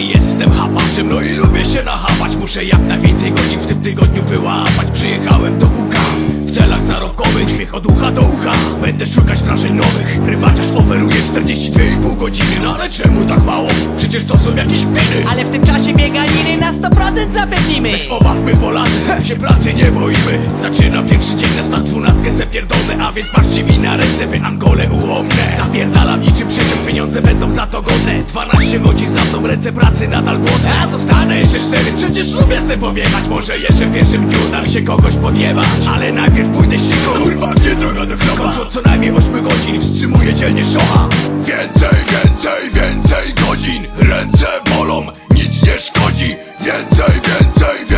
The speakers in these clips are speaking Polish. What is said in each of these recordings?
jestem hapaczem, no i lubię się nachapać. Muszę jak najwięcej godzin w tym tygodniu wyłapać. Przyjechałem do UK w celach zarobkowych. Uśmiech od ucha do ucha. Będę szukać wrażeń nowych. Prywaciarz oferuje 42,5 godziny. No ale czemu tak mało? Przecież to są jakieś piny. Ale w tym czasie bieganiny na 100% zapewnimy. Bez obaw my Polacy się pracy nie boimy. Zaczyna pierwszy dzień na stan dwunastkę se pierdolę A więc patrzcie mi na ręce, wy Angole ułomne. Zapierdalam niczym przeciąg, pieniądze będą za to godne. 12 godzin za mną, ręce pracy nadal głodne A zostanę jeszcze cztery, przecież lubię se pobiegać Może jeszcze w pierwszym dniu da mi się kogoś podjebać. Ale najpierw pójdę siku Kurwa, gdzie droga do chlopa? Co, co najmniej 8 godzin wstrzymuje dzielnie szocha. Więcej, więcej, więcej godzin. Ręce bolą, nic nie szkodzi. Więcej, więcej, więcej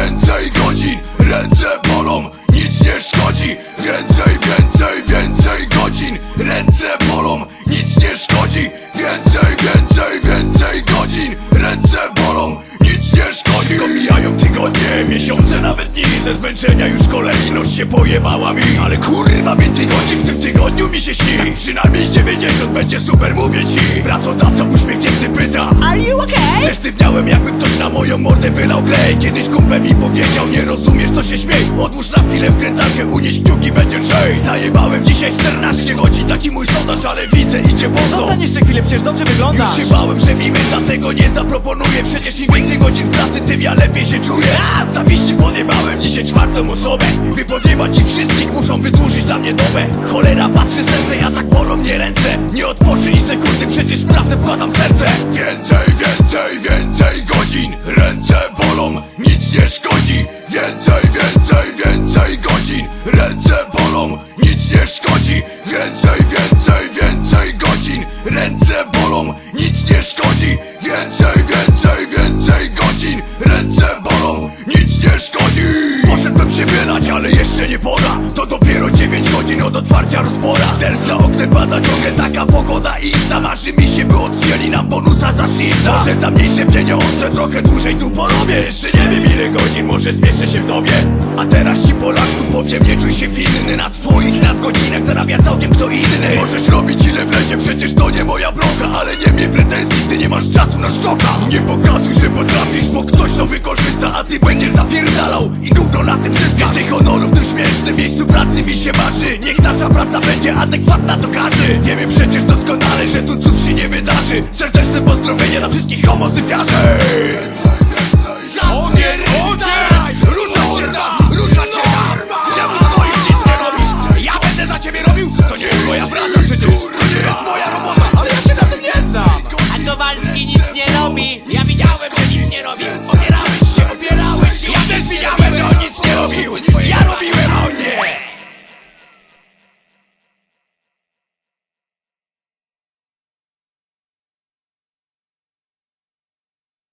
Szybko mijają tygodnie, miesiące, nawet dni Ze zmęczenia już kolejność się pojebała mi. Ale kurwa, więcej godzin w tym tygodniu mi się śni. Przynajmniej z 90 będzie super, mówię ci. Pracodawca uśmiechnięty pyta. Are you okay? Zesztywniałem jakby na moją mordę wylał klej. Kiedyś kumpel mi powiedział, nie rozumiesz to się śmiej. Odłóż na chwilę wkrętarkę, unieś kciuki, będzie lżej. Zajebałem dzisiaj 14 godzin, taki mój sondaż, ale widzę, idzie boso Zostań jeszcze chwilę, przecież dobrze już wyglądasz się bałem, że mi dlatego nie zaproponuję Przecież im więcej godzin w pracy, tym ja lepiej się czuję. A zawiści podjebałem dzisiaj czwartą osobę. By podjebać i wszystkich muszą wydłużyć dla mnie dobę. Cholera, patrzy serce, ja tak bolą mnie ręce. Nie odpocznij ni sekundy, przecież w pracę wkładam serce. Więcej, więcej, więcej godzin Ręce bolą, nic nie szkodzi otwarcia rozpora Też za oknem pada ciągle taka pogoda I ta marzy mi się, by odcięli nam bonusa za shifta Może za mniejsze pieniądze, trochę dłużej tu porobię. Jeszcze nie wiem ile godzin, może zmieszczę się w tobie A teraz ci Polaczku powiem, nie czuj się winny. Na twoich nadgodzinach zarabia całkiem kto inny. Możesz robić ile wlezie, przecież to nie moja bloka Ale nie miej pretensji, gdy nie masz czasu na szczoka. Nie pokazuj, że potrafisz, bo ktoś to wykorzysta A ty będziesz zapierdalał i gówno na tym zyskasz śmiesznym miejscu pracy mi się marzy. Niech nasza praca będzie adekwatna do każdy Wiemy przecież doskonale, że tu cud się nie wydarzy. Serdeczne pozdrowienia dla wszystkich homosyfiarzy. Kowalski nic nie robi. Ja widziałem, że nic nie robił Opierałeś się, opierałeś się! Ja też widziałem, że on nic nie robił!